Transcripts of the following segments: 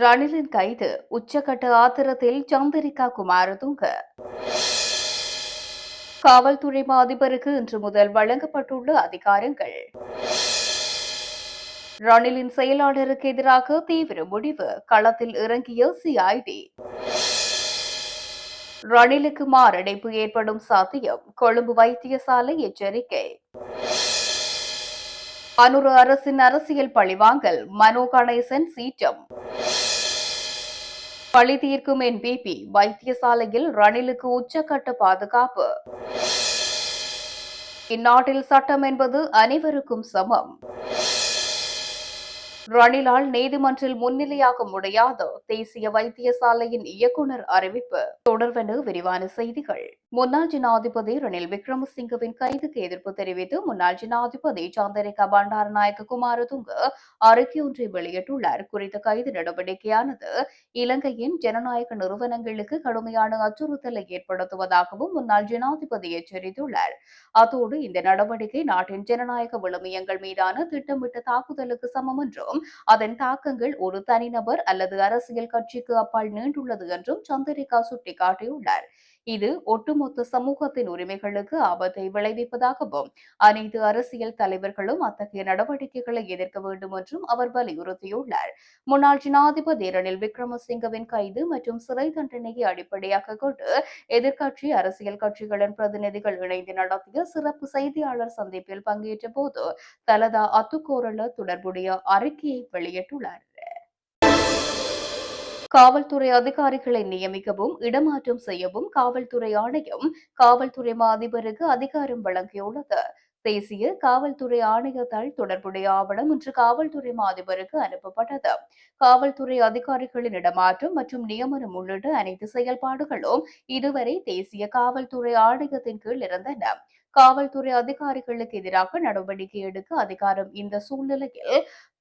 ரணிலின் கைது. உச்சகட்ட ஆத்திரத்தில் சந்திரிகா குமாரதுங்க காவல்துறை மா அதிபருக்கு இன்று முதல் வழங்கப்பட்டுள்ள அதிகாரங்கள். ரணிலின் செயலாளருக்கு எதிராக தீவிர முடிவு. களத்தில் இறங்கிய சிஐடி ரணிலுக்கு மாரடைப்பு ஏற்படும் சாத்தியம். கொழும்பு வைத்தியசாலை எச்சரிக்கை. அனுரு அரசின் அரசியல் பழிவாங்கல். மனோ கணேசன் சீற்றம். பழி தீர்க்கும் என்பிபி வைத்தியசாலையில் ரணிலுக்கு உச்சக்கட்ட பாதுகாப்பு. இந்நாட்டில் சட்டம் என்பது அனைவருக்கும் சமம். ரணிலால் நீதிமன்றில் முன்னிலையாக முடியாத. தேசிய வைத்தியசாலையின் இயக்குநர் அறிவிப்பு. தொடர்வென விரிவான செய்திகள். முன்னாள் ஜனாதிபதி ரணில் விக்ரமசிங்கவின் கைதுக்கு எதிர்ப்பு தெரிவித்து முன்னாள் ஜனாதிபதி சந்திரிகா பண்டாரநாயக்க குமாரதுங்க அறிக்கை ஒன்றை வெளியிட்டுள்ளார். குறித்த கைது நடவடிக்கையானது இலங்கையின் ஜனநாயக நிறுவனங்களுக்கு கடுமையான அச்சுறுத்தலை ஏற்படுத்துவதாகவும் முன்னாள் ஜனாதிபதி எச்சரித்துள்ளார். அத்தோடு இந்த நடவடிக்கை நாட்டின் ஜனநாயக விழுமியங்கள் மீதான திட்டமிட்ட தாக்குதலுக்கு சமம் என்றும் அதன் தாக்கங்கள் ஒரு தனிநபர் அல்லது அரசியல் கட்சிக்கு அப்பால் நீண்டுள்ளது என்றும் சந்திரிகா சுட்டிக்காட்டியுள்ளார். இது ஒட்டுமொத்த சமூகத்தின் உரிமைகளுக்கு ஆபத்தை விளைவிப்பதாகவும் அனைத்து அரசியல் தலைவர்களும் அத்தகைய நடவடிக்கைகளை எதிர்க்க வேண்டும் என்றும் அவர் வலியுறுத்தியுள்ளார். முன்னாள் ஜனாதிபதி ரணில் விக்ரமசிங்கவின் கைது மற்றும் சிறை தண்டனையை அடிப்படையாக கொண்டு எதிர்க்கட்சி அரசியல் கட்சிகளின் பிரதிநிதிகள் இணைந்து நடத்திய சிறப்பு செய்தியாளர் சந்திப்பில் பங்கேற்ற போது தலதா அத்துக்கோரல தொடர்புடைய அறிக்கையை வெளியிட்டுள்ளார். காவல்துறை அதிகாரிகளை நியமிக்கவும் இடமாற்றம் செய்யவும் காவல்துறை ஆணையம் காவல்துறை மா அதிபருக்கு அதிகாரம் வழங்கியுள்ளது. தேசிய காவல்துறை ஆணையத்தால் தொடர்புடைய ஆவணம் இன்று காவல்துறை மாதிபருக்கு அனுப்பப்பட்டது. காவல்துறை அதிகாரிகளின் இடமாற்றம் மற்றும் நியமனம் உள்ளிட்ட அனைத்து செயல்பாடுகளும் இதுவரை தேசிய காவல்துறை ஆணையத்தின் கீழ் இருந்தன. காவல்துறை அதிகாரிகளுக்கு எதிராக நடவடிக்கை எடுக்க அதிகாரம் இந்த சூழ்நிலையில்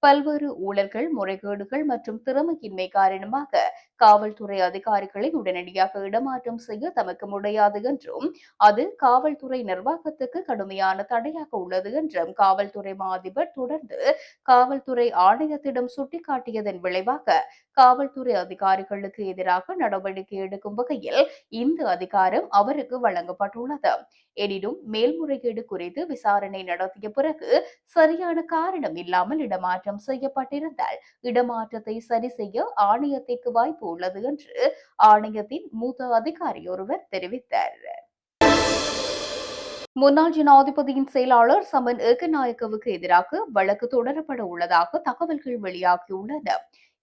பல்வேறு ஊழல்கள் முறைகேடுகள் மற்றும் திறமையின்மை காரணமாக காவல்துறை அதிகாரிகளை உடனடியாக இடமாற்றம் செய்ய தமக்கு முடியாது என்றும் அது காவல்துறை நிர்வாகத்துக்கு கடுமையான தடையாக உள்ளது என்றும் காவல்துறை மா அதிபர் தொடர்ந்து காவல்துறை ஆணையத்திடம் சுட்டிக்காட்டியதன் விளைவாக காவல்துறை அதிகாரிகளுக்கு எதிராக நடவடிக்கை எடுக்கும் வகையில் இந்த அதிகாரம் அவருக்கு வழங்கப்பட்டுள்ளது. எனினும் மேல்முறையீடு குறித்து விசாரணை நடத்திய பிறகு சரியான காரணம் இல்லாமல் இடமாற்றம் செய்யப்பட்டிருந்தால் இடமாற்றத்தை சரி செய்ய ஆணையத்திற்கு வாய்ப்பு உள்ளது என்று ஆணையத்தின் மூத்த அதிகாரி ஒருவர் தெரிவித்தார். முன்னாள் ஜனாதிபதியின் செயலாளர் சமன் ஏகநாயக்கவுக்கு எதிராக வழக்கு தொடரப்பட உள்ளதாக தகவல்கள் வெளியாகியுள்ளன.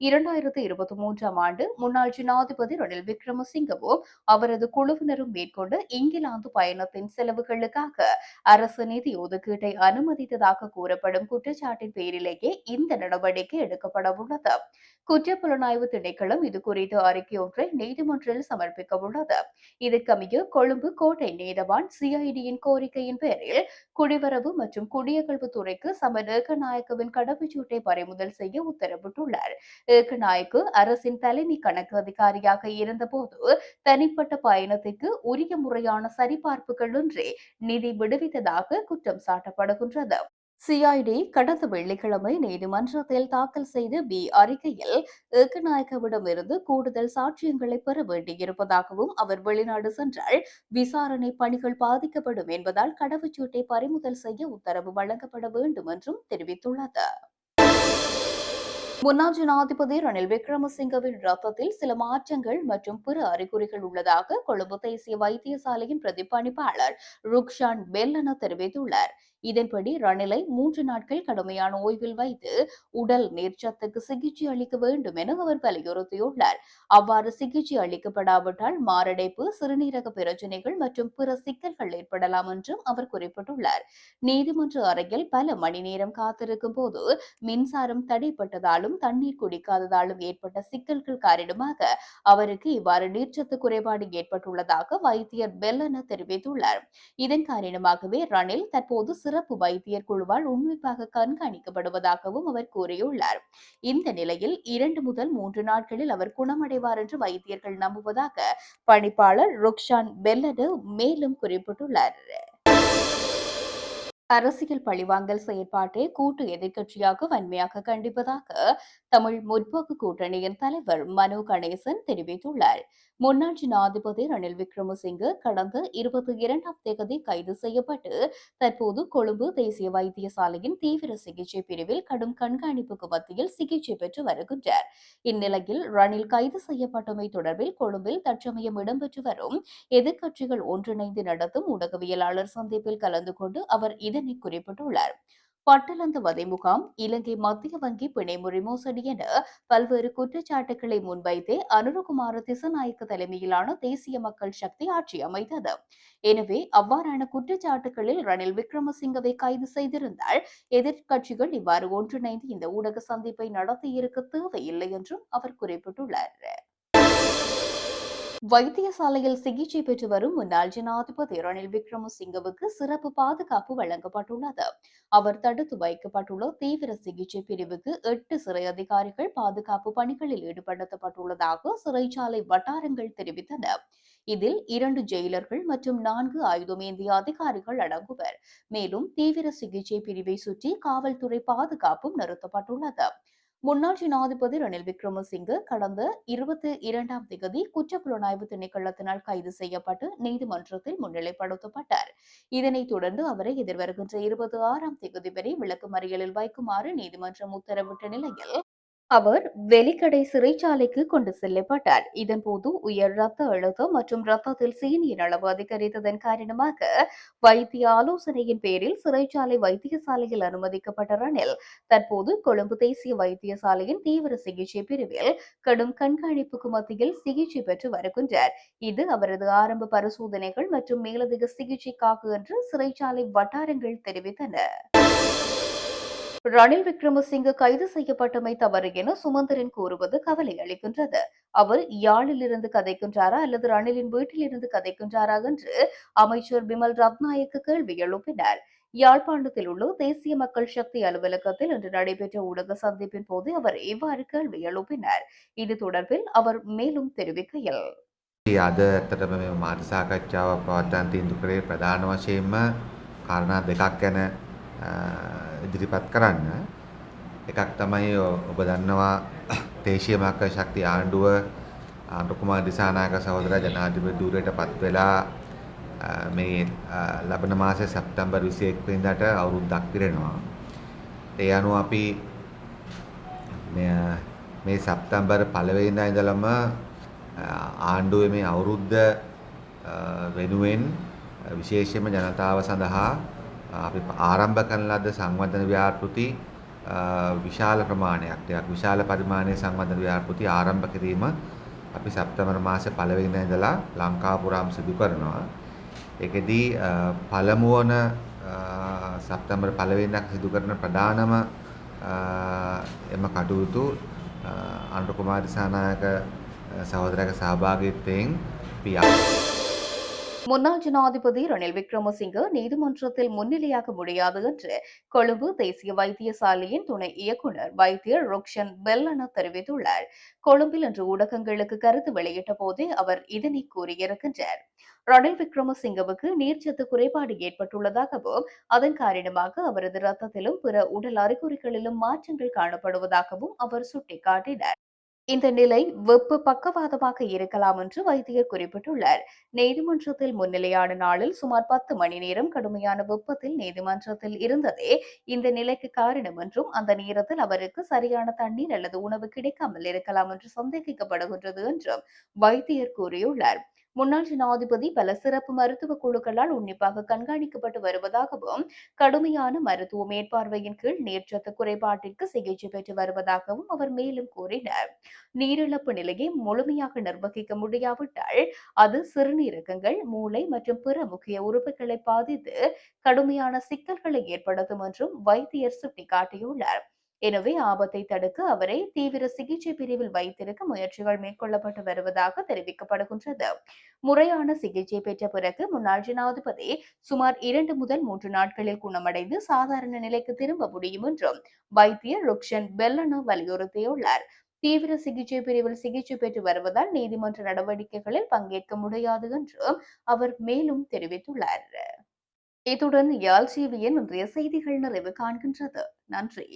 இரண்டாயிரத்து இருபத்தி மூன்றாம் ஆண்டு முன்னாள் ஜனாதிபதி ரணில் விக்ரமசிங்கவும் அவரது குழுவினரும் மேற்கொண்ட இங்கிலாந்து பயணத்தின் செலவுகளுக்காக அரசு நிதி ஒதுக்கீட்டை அனுமதித்ததாக கூறப்படும் குற்றச்சாட்டின் பேரிலேயே இந்த நடவடிக்கை எடுக்கப்பட உள்ளது. குற்றப்புலனாய்வு திணைக்களம் இது குறித்து அறிக்கை ஒன்றை நீதிமன்றில் சமர்ப்பிக்க உள்ளது. இதற்கமைய கொழும்பு கோட்டை நீதவான் சிஐடியின் கோரிக்கையின் பேரில் குடிவரவு மற்றும் குடியகல்வு துறைக்கு சம ஏகநாயக்கவின் கடவுச்சீட்டை பறிமுதல் செய்ய உத்தரவிட்டுள்ளார். ஏகநாயக்கு அரசின் தலைமை கணக்கு அதிகாரியாக இருந்தபோது தனிப்பட்ட பயணத்திற்கு உரிய முறையான சரிபார்ப்புகளின்றி நிதி விடுவித்ததாக குற்றம் சாட்டப்படுகின்றது. சிஐடி கடந்த வெள்ளிக்கிழமை நீதிமன்றத்தில் தாக்கல் செய்த பி அறிக்கையில் ஏகநாயகவிடமிருந்து கூடுதல் சாட்சியங்களை பெற வேண்டியிருப்பதாகவும் அவர் வெளிநாடு சென்றால் விசாரணை பணிகள் பாதிக்கப்படும் என்பதால் கடவுச்சீட்டை பறிமுதல் செய்ய உத்தரவு வழங்கப்பட வேண்டும் என்றும் தெரிவித்துள்ளது. முன்னாள் ஜனாதிபதி ரணில் விக்ரமசிங்கவின் ரத்தத்தில் சில மாற்றங்கள் மற்றும் பிற அறிகுறிகள் உள்ளதாக கொழும்பு தேசிய வைத்தியசாலையின் பிரதிபலிப்பாளர் ருக்ஷான் பெல்லன தெரிவித்துள்ளார். இதன்படி ரணிலை மூன்று நாட்கள் கடுமையான ஓய்வில் வைத்து உடல் நீர்ச்சத்துக்கு சிகிச்சை அளிக்க வேண்டும் என அவர் வலியுறுத்தியுள்ளார். அவ்வாறு சிகிச்சை அளிக்கப்படாவிட்டால் மாரடைப்பு சிறுநீரக பிரச்சினைகள் மற்றும் பிற சிக்கல்கள் ஏற்படலாம் என்றும் அவர் குறிப்பிட்டுள்ளார். நீதிமன்ற அறையில் பல மணி நேரம் காத்திருக்கும் போது மின்சாரம் தடைப்பட்டதாலும் தண்ணீர் குடிக்காததாலும் ஏற்பட்ட சிக்கல்கள் காரணமாக அவருக்கு இவ்வாறு நீர்ச்சத்து குறைபாடு ஏற்பட்டுள்ளதாக வைத்தியர் பெல்லன தெரிவித்துள்ளார். இதன் காரணமாகவே ரணில் தற்போது சிறு சிறப்பு வைத்தியர் குழுவால் உன்னிப்பாக கண்காணிக்கப்படுவதாகவும் அவர் கூறியுள்ளார். இந்த நிலையில் இரண்டு முதல் மூன்று நாட்களில் அவர் குணமடைவார் என்று வைத்தியர்கள் நம்புவதாக பணிப்பாளர் ருக்ஷான் பெல்லடு மேலும் குறிப்பிட்டுள்ளார். அரசியல் பழிவாங்கல் செயற்பாட்டை கூட்டு எதிர்க்கட்சியாக வன்மையாக கண்டிப்பதாக தமிழ் முற்போக்கு கூட்டணியின் தலைவர் மனோ கணேசன் தெரிவித்துள்ளார். முன்னாள் ஜனாதிபதி ரணில் விக்ரமசிங்கு கடந்த இருபத்தி இரண்டாம் தேதி கைது செய்யப்பட்டு தற்போது கொழும்பு தேசிய வைத்தியசாலையின் தீவிர சிகிச்சை பிரிவில் கடும் கண்காணிப்புக்கு மத்தியில் சிகிச்சை பெற்று வருகின்றார். இந்நிலையில் ரணில் கைது செய்யப்பட்டமை தொடர்பில் கொழும்பில் தற்சமயம் இடம்பெற்று வரும் எதிர்க்கட்சிகள் ஒன்றிணைந்து நடத்தும் ஊடகவியலாளர் சந்திப்பில் கலந்து கொண்டு அவர் இதனை குறிப்பிட்டுள்ளார். பட்டலந்து வதை முகாம் இலங்கை மத்திய வங்கி பிணைமுறை மோசடி என பல்வேறு குற்றச்சாட்டுகளை முன்வைத்தே அனுரகுமார திசநாயக்க தலைமையிலான தேசிய மக்கள் சக்தி ஆட்சி அமைத்தது. எனவே அவ்வாறான குற்றச்சாட்டுகளில் ரணில் விக்ரமசிங்கவை கைது செய்திருந்தால் எதிர்க்கட்சிகள் இவ்வாறு ஒன்றிணைந்து இந்த ஊடக சந்திப்பை நடத்தியிருக்க தேவையில்லை என்றும் அவர் குறிப்பிட்டுள்ளார். வைத்தியசாலையில் சிகிச்சை பெற்று வரும் முன்னாள் ஜனாதிபதி ரணில் விக்ரமசிங்கவுக்கு சிறப்பு பாதுகாப்பு வழங்கப்பட்டுள்ளது. அவர் தடுத்து வைக்கப்பட்டுள்ள தீவிர சிகிச்சை பிரிவுக்கு எட்டு சிறை அதிகாரிகள் பாதுகாப்பு பணிகளில் ஈடுபடுத்தப்பட்டுள்ளதாக சிறைச்சாலை வட்டாரங்கள் தெரிவித்தன. இதில் இரண்டு ஜெயிலர்கள் மற்றும் நான்கு ஆயுதமேந்திய அதிகாரிகள் அடங்குவர். மேலும் தீவிர சிகிச்சை பிரிவை சுற்றி காவல்துறை பாதுகாப்பும் நிறுத்தப்பட்டுள்ளது. முன்னாள் ஜனாதிபதி ரணில் விக்ரமசிங்கு கடந்த இருபத்தி இரண்டாம் தேதி குற்றப்புலனாய்வு திணைக்களத்தினால் கைது செய்யப்பட்டு நீதிமன்றத்தில் முன்னிலைப்படுத்தப்பட்டார். இதனைத் தொடர்ந்து அவரை எதிர்வருகின்ற இருபத்தி ஆறாம் தேதி வரை விளக்குமறியலில் வைக்குமாறு நீதிமன்றம் உத்தரவிட்ட நிலையில் அவர் வெலிக்கடை சிறைச்சாலைக்கு கொண்டு செல்லப்பட்டார். இதன்போது உயர் ரத்த அழுத்தம் மற்றும் ரத்தத்தில் சீனியின் அளவு அதிகரித்ததன் காரணமாக வைத்திய ஆலோசனையின் பேரில் சிறைச்சாலை வைத்தியசாலையில் அனுமதிக்கப்பட்ட ரணில் தற்போது கொழும்பு தேசிய வைத்தியசாலையின் தீவிர சிகிச்சை பிரிவில் கடும் கண்காணிப்புக்கு மத்தியில் சிகிச்சை பெற்று வருகின்றார். இது அவரது ஆரம்ப பரிசோதனைகள் மற்றும் மேலதிக சிகிச்சைக்காக என்று சிறைச்சாலை வட்டாரங்கள் தெரிவித்தன. ரணில் விக்ரமசிங்க கைது செய்யப்பட்டமை தவறு என சுமந்திரன் கூறுவது கவலை அளிக்கின்றது அவர் யாழிலிருந்து கதைக்கின்றாரா அல்லது ரணிலின் வீட்டில் இருந்து கதைக்கின்றாரா என்று அமைச்சர் பிமல் ரத்நாயக்கு கேள்வி எழுப்பினார் யாழ்ப்பாணத்தில் உள்ள தேசிய மக்கள் சக்தி அலுவலகத்தில் இன்று நடைபெற்ற ஊடக சந்திப்பின் போது அவர் இவ்வாறு கேள்வி எழுப்பினார் இது தொடர்பில் அவர் மேலும் தெரிவிக்கையில் අද ඇත්තටම මේ මාධ්‍ය සාකච්ඡාව පවත්වන්න තීන්දුව කරේ ප්‍රධාන වශයෙන්ම කාරණා දෙකක් ගැන ඉදිරිපත් කරන්න. එකක් තමයි ඔබ දන්නවා දේශීය මක්ක ශක්තිය ආණ්ඩුව ආණ්ඩු කුමාර දිසානායක සහෝදරයා ජනාධිපති ධූරයට පත් වෙලා මේ ලබන මාසේ සැප්තැම්බර් 21 වෙනිදාට අවුරුද්දක් පිරෙනවා. ඒ අනුව අපි මේ සැප්තැම්බර් පළවෙනිදා ඉඳලම ආණ්ඩුවේ මේ අවුරුද්ද වෙනුවෙන් විශේෂයෙන්ම ජනතාව සඳහා අපි ආරම්භ කරන ලද සංවර්ධන ව්‍යාපෘති විශාල ප්‍රමාණයක් ටිකක් විශාල පරිමාණයේ සංවර්ධන ව්‍යාපෘති ආරම්භ කිරීම අපි සැප්තැම්බර් මාසේ පළවෙනිදා ඉඳලා ලංකා පුරාම සිදු කරනවා. ඒකෙදී පළමු වන සැප්තැම්බර් පළවෙනිදා සිදු කරන ප්‍රධානම එම කටයුතු අනුර කුමාර දිසානායක සහෝදරයාගේ සහභාගීත්වයෙන් අපි முன்னாள் ஜனாதிபதி ரணில் விக்ரமசிங்க நீதிமன்றத்தில் முன்னிலையாக முடியாது என்று கொழும்பு தேசிய வைத்தியசாலையின் துணை இயக்குநர் வைத்தியர் ருக்ஷன் பெல்லன தெரிவித்துள்ளார். கொழும்பில் இன்று ஊடகங்களுக்கு கருத்து வெளியிட்ட போதே அவர் இதனை கூறியிருக்கின்றார். ரணில் விக்ரமசிங்கவுக்கு நீர்ச்சத்து குறைபாடு ஏற்பட்டுள்ளதாகவும் அதன் காரணமாக அவரது ரத்தத்திலும் பிற உடல் அறிகுறிகளிலும் மாற்றங்கள் காணப்படுவதாகவும் அவர் சுட்டிக்காட்டினார். இந்த நிலை வெப்ப பக்கவாதமாக இருக்கலாம் என்று வைத்தியர் குறிப்பிட்டுள்ளார். நீதிமன்றத்தில் முன்னிலையான நாளில் சுமார் பத்து மணி நேரம் கடுமையான வெப்பத்தில் நீதிமன்றத்தில் இருந்ததே இந்த நிலைக்கு காரணம் என்றும் அந்த நேரத்தில் அவருக்கு சரியான தண்ணீர் அல்லது உணவு கிடைக்காமல் இருக்கலாம் என்று சந்தேகிக்கப்படுகின்றது என்றும் வைத்தியர் கூறியுள்ளார். முன்னாள் ஜனாதிபதி பல சிறப்பு மருத்துவ குழுக்களால் உன்னிப்பாக கண்காணிக்கப்பட்டு வருவதாகவும் கடுமையான மருத்துவ மேற்பார்வையின் கீழ் நீர்ச்சத்து குறைபாட்டிற்கு சிகிச்சை பெற்று வருவதாகவும் அவர் மேலும் கூறினார். நீரிழப்பு நிலையை முழுமையாக நிர்வகிக்க முடியாவிட்டால் அது சிறுநீரகங்கள் மூளை மற்றும் பிற முக்கிய உறுப்புகளை பாதித்து கடுமையான சிக்கல்களை ஏற்படுத்தும் என்றும் வைத்தியர் சுட்டிக்காட்டியுள்ளார். எனவே ஆபத்தை தடுக்க அவரை தீவிர சிகிச்சை பிரிவில் வைத்திருக்க முயற்சிகள் மேற்கொள்ளப்பட்டு வருவதாக தெரிவிக்கப்படுகின்றது. முறையான சிகிச்சை பெற்ற பிறகு முன்னாள் ஜனாதிபதி சுமார் இரண்டு முதல் மூன்று நாட்களில் குணமடைந்து சாதாரண நிலைக்கு திரும்ப முடியும் என்றும் வைத்தியர் ருக்ஷன் பெல்லனோ வலியுறுத்தியுள்ளார். தீவிர சிகிச்சை பிரிவில் சிகிச்சை பெற்று வருவதால் நீதிமன்ற நடவடிக்கைகளில் பங்கேற்க முடியாது என்றும் அவர் மேலும் தெரிவித்துள்ளார். இத்துடன் யாழ் டிவியின் இன்றைய செய்திகள் நிறைவு காண்கின்றது. நன்றி.